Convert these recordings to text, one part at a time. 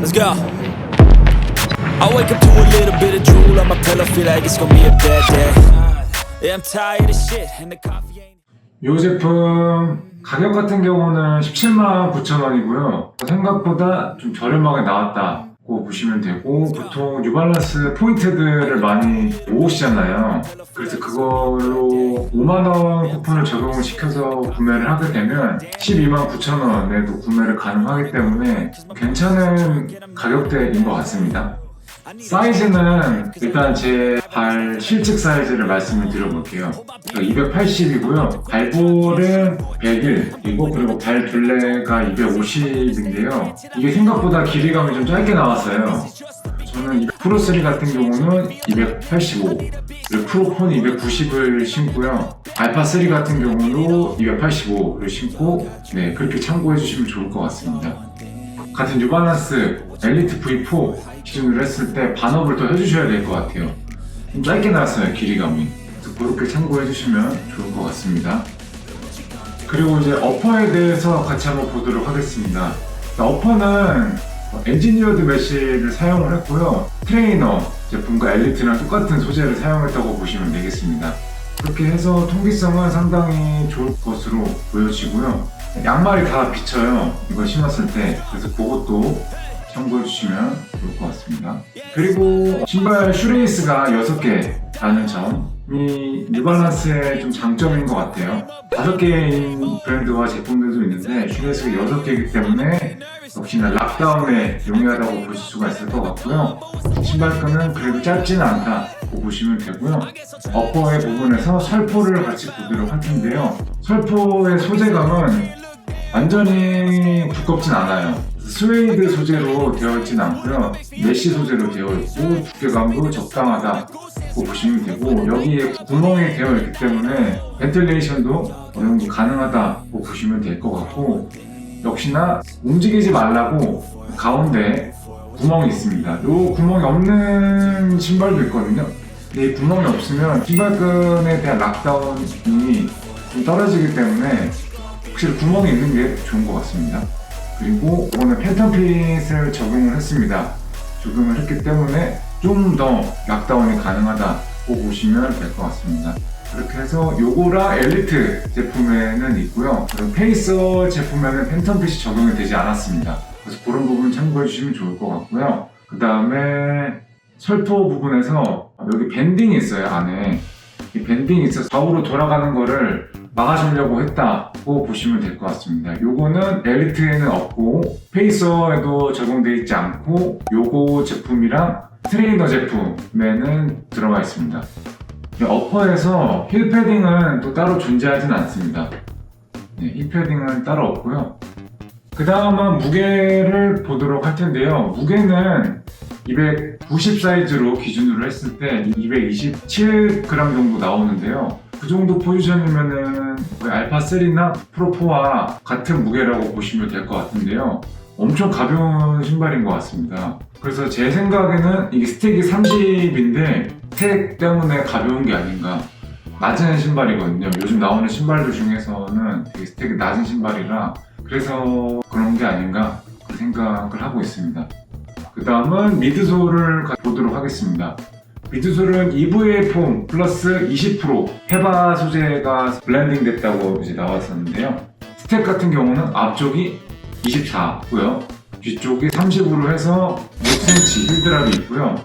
Let's go. I wake up to a little bit of drool on my pillow, feel like it's gonna be a bad day. Yeah, I'm tired of shit, and the coffee ain't. 이 제품 가격 같은 경우는 17만 9천 원이고요. 생각보다 좀 저렴하게 나왔다 고 보시면 되고 보통 뉴발란스 포인트들을 많이 모으시잖아요. 그래서 그걸로 5만 원 쿠폰을 적용을 시켜서 구매를 하게 되면 12만 9천 원에도 구매를 가능하기 때문에 괜찮은 가격대인 것 같습니다. 사이즈는 일단 제 발 실측 사이즈를 말씀을 드려볼게요. 280이고요. 발볼은 101이고 그리고 발 둘레가 250인데요. 이게 생각보다 길이감이 좀 짧게 나왔어요. 저는 이 프로3 같은 경우는 285, 그리고 프로폰 290을 신고요. 알파3 같은 경우도 285를 신고 네 그렇게 참고해 주시면 좋을 것 같습니다. 같은 뉴발란스 엘리트 V4 기준으로 했을 때 반업을 더 해주셔야 될 것 같아요. 좀 짧게 나왔어요, 길이감이. 그렇게 참고해 주시면 좋을 것 같습니다. 그리고 이제 어퍼에 대해서 같이 한번 보도록 하겠습니다. 어퍼는 엔지니어드 메쉬를 사용을 했고요. 트레이너 제품과 엘리트랑 똑같은 소재를 사용했다고 보시면 되겠습니다. 그렇게 해서 통기성은 상당히 좋을 것으로 보여지고요. 양말이 다 비쳐요. 이거 신었을 때. 그래서 그것도 참고해 주시면 좋을 것 같습니다. 그리고 신발 슈레이스가 6개라는 점이 뉴발란스의 좀 장점인 것 같아요. 5개인 브랜드와 제품들도 있는데 슈레이스가 6개이기 때문에 역시나 락다운에 용이하다고 보실 수가 있을 것 같고요. 신발끈은 그래도 짧지는 않다고 보시면 되고요. 어퍼의 부분에서 설포를 같이 보도록 할 텐데요. 설포의 소재감은 완전히 두껍진 않아요. 스웨이드 소재로 되어 있진 않고요. 메쉬 소재로 되어 있고 두께감도 적당하다 고 보시면 되고 여기에 구멍이 되어 있기 때문에 벤틸레이션도 어느 정도 가능하다고 보시면 될 것 같고 역시나 움직이지 말라고 가운데 구멍이 있습니다. 이 구멍이 없는 신발도 있거든요. 이 구멍이 없으면 신발끈에 대한 락다운이 좀 떨어지기 때문에 확실히 구멍이 있는 게 좋은 것 같습니다. 그리고 이거는 팬텀핏을 적용을 했습니다. 적용을 했기 때문에 좀 더 락다운이 가능하다고 보시면 될 것 같습니다. 그렇게 해서 요거랑 엘리트 제품에는 있고요. 페이서 제품에는 팬텀 핏이 적용이 되지 않았습니다. 그래서 그런 부분 참고해 주시면 좋을 것 같고요. 그 다음에 설포 부분에서 여기 밴딩이 있어요 안에 이 밴딩이 있어서 좌우로 돌아가는 거를 막아주려고 했다고 보시면 될 것 같습니다. 요거는 엘리트에는 없고 페이서에도 적용되어 있지 않고 요거 제품이랑 트레이너 제품에는 들어가 있습니다. 이 어퍼에서 힐 패딩은 또 따로 존재하진 않습니다. 네, 힐 패딩은 따로 없고요. 그 다음은 무게를 보도록 할 텐데요. 무게는 290 사이즈로 기준으로 했을 때 227g 정도 나오는데요. 그 정도 포지션이면은 거의 알파3나 프로4와 같은 무게라고 보시면 될 것 같은데요. 엄청 가벼운 신발인 것 같습니다. 그래서 제 생각에는 이게 스택이 30인데 스택 때문에 가벼운 게 아닌가. 낮은 신발이거든요. 요즘 나오는 신발들 중에서는 되게 스택이 낮은 신발이라 그래서 그런 게 아닌가 그 생각을 하고 있습니다. 그 다음은 미드솔을 가- 보도록 하겠습니다. 미드솔은 EVA 폼 플러스 20% 헤바 소재가 블렌딩 됐다고 이제 나왔었는데요. 스텝 같은 경우는 앞쪽이 24고요. 뒤쪽이 30으로 해서 6cm 힐드랍이 있고요.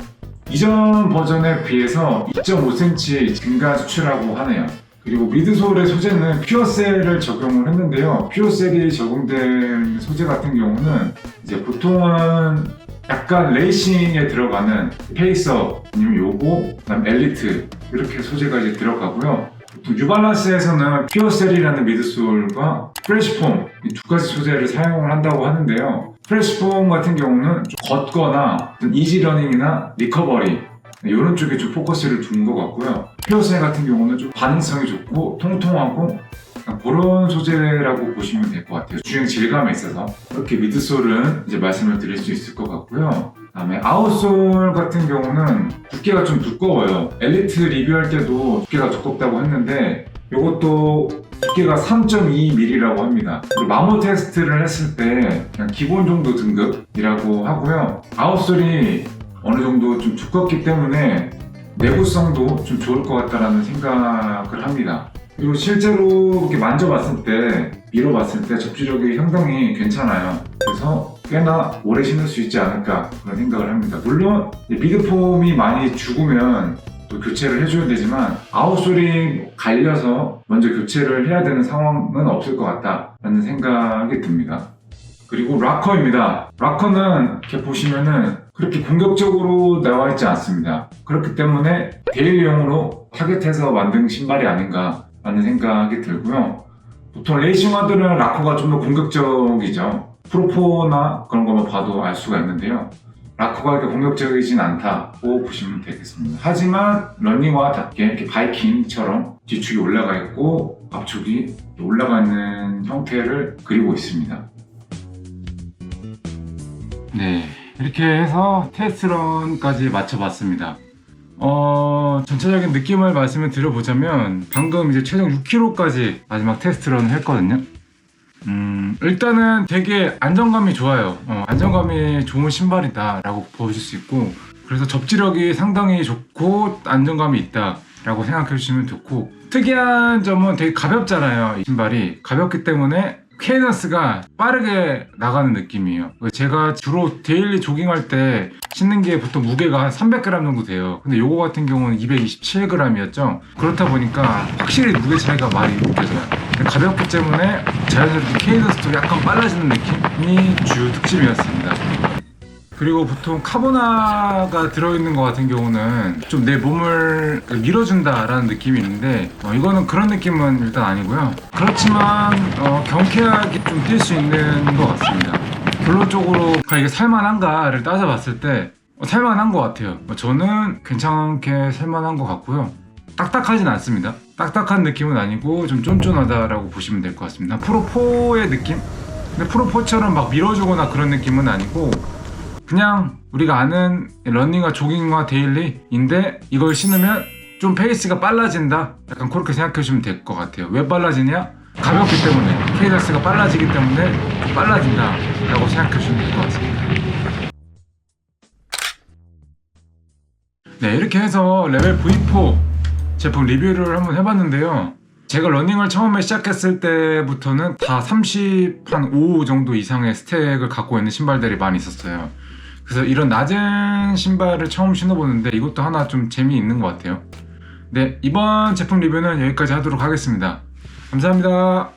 이전 버전에 비해서 2.5cm 증가 수출하고 하네요. 그리고 미드솔의 소재는 퓨어셀을 적용을 했는데요. 퓨어셀이 적용된 소재 같은 경우는 이제 보통은 약간 레이싱에 들어가는 페이서 아니면 요거 그다음 엘리트 이렇게 소재가 이제 들어가고요. 뉴발란스에서는 퓨어셀이라는 미드솔과 프레시폼 이 두 가지 소재를 사용을 한다고 하는데요. 프레시폼 같은 경우는 좀 걷거나 이지러닝이나 리커버리 이런 쪽에 좀 포커스를 두는 것 같고요. 퓨어셀 같은 경우는 좀 반응성이 좋고 통통하고 그런 소재라고 보시면 될 것 같아요. 주행 질감에 있어서 이렇게 미드솔은 이제 말씀을 드릴 수 있을 것 같고요. 그다음에 아웃솔 같은 경우는 두께가 좀 두꺼워요. 엘리트 리뷰할 때도 두께가 두껍다고 했는데 이것도 두께가 3.2mm라고 합니다. 그리고 마모 테스트를 했을 때 그냥 기본 정도 등급이라고 하고요. 아웃솔이 어느 정도 좀 두껍기 때문에 내구성도 좀 좋을 것 같다라는 생각을 합니다. 그리고 실제로 이렇게 만져봤을 때, 밀어봤을 때 접지력이 상당히 괜찮아요. 그래서 꽤나 오래 신을 수 있지 않을까 그런 생각을 합니다. 물론 이 미드폼이 많이 죽으면 또 교체를 해줘야 되지만 아웃솔이 갈려서 먼저 교체를 해야 되는 상황은 없을 것 같다라는 생각이 듭니다. 그리고 락커입니다. 락커는 이렇게 보시면은 그렇게 공격적으로 나와 있지 않습니다. 그렇기 때문에 데일리용으로 타겟해서 만든 신발이 아닌가 라는 생각이 들고요. 보통 레이싱화들은 락커가 좀 더 공격적이죠. 프로포나 그런 것만 봐도 알 수가 있는데요. 락커가 이렇게 공격적이진 않다고 보시면 되겠습니다. 하지만 러닝화답게 이렇게 바이킹처럼 뒤축이 올라가 있고 앞축이 올라가 있는 형태를 그리고 있습니다. 네, 이렇게 해서 테스트런까지 마쳐봤습니다. 어, 전체적인 느낌을 말씀을 드려보자면 방금 이제 최종 6km까지 마지막 테스트런을 했거든요. 음, 일단은 되게 안정감이 좋아요. 어, 안정감이 좋은 신발이다라고 보실 수 있고, 그래서 접지력이 상당히 좋고 안정감이 있다라고 생각해 주시면 좋고, 특이한 점은 되게 가볍잖아요. 이 신발이 가볍기 때문에 케이던스가 빠르게 나가는 느낌이에요. 제가 주로 데일리 조깅할 때 신는 게 보통 무게가 한 300g 정도 돼요. 근데 요거 같은 경우는 227g이었죠. 그렇다 보니까 확실히 무게 차이가 많이 느껴져요. 가볍기 때문에 자연스럽게 케이던스도 약간 빨라지는 느낌이 주요 특징이었습니다. 그리고 보통 카보나가 들어있는 것 같은 경우는 좀 내 몸을 밀어준다라는 느낌이 있는데 어, 이거는 그런 느낌은 일단 아니고요. 그렇지만 어, 경쾌하게 좀 뛸 수 있는 것 같습니다. 결론적으로 아, 이게 살만한가를 따져봤을 때 어, 살만한 것 같아요. 어, 저는 괜찮게 살만한 것 같고요. 딱딱하진 않습니다. 딱딱한 느낌은 아니고 좀 쫀쫀하다라고 보시면 될 것 같습니다. 프로4의 느낌? 근데 프로4처럼 막 밀어주거나 그런 느낌은 아니고 그냥 우리가 아는 러닝과 조깅과 데일리인데 이걸 신으면 좀 페이스가 빨라진다. 약간 그렇게 생각해 주시면 될 것 같아요. 왜 빨라지냐? 가볍기 때문에. 케이더스가 빨라지기 때문에 좀 빨라진다 라고 생각해 주시면 될 것 같습니다. 네 이렇게 해서 레벨 V4 제품 리뷰를 한번 해봤는데요. 제가 러닝을 처음에 시작했을 때부터는 다 30 한 5 정도 이상의 스택을 갖고 있는 신발들이 많이 있었어요 그래서 이런 낮은 신발을 처음 신어보는데 이것도 하나 좀 재미있는 것 같아요. 네, 이번 제품 리뷰는 여기까지 하도록 하겠습니다. 감사합니다.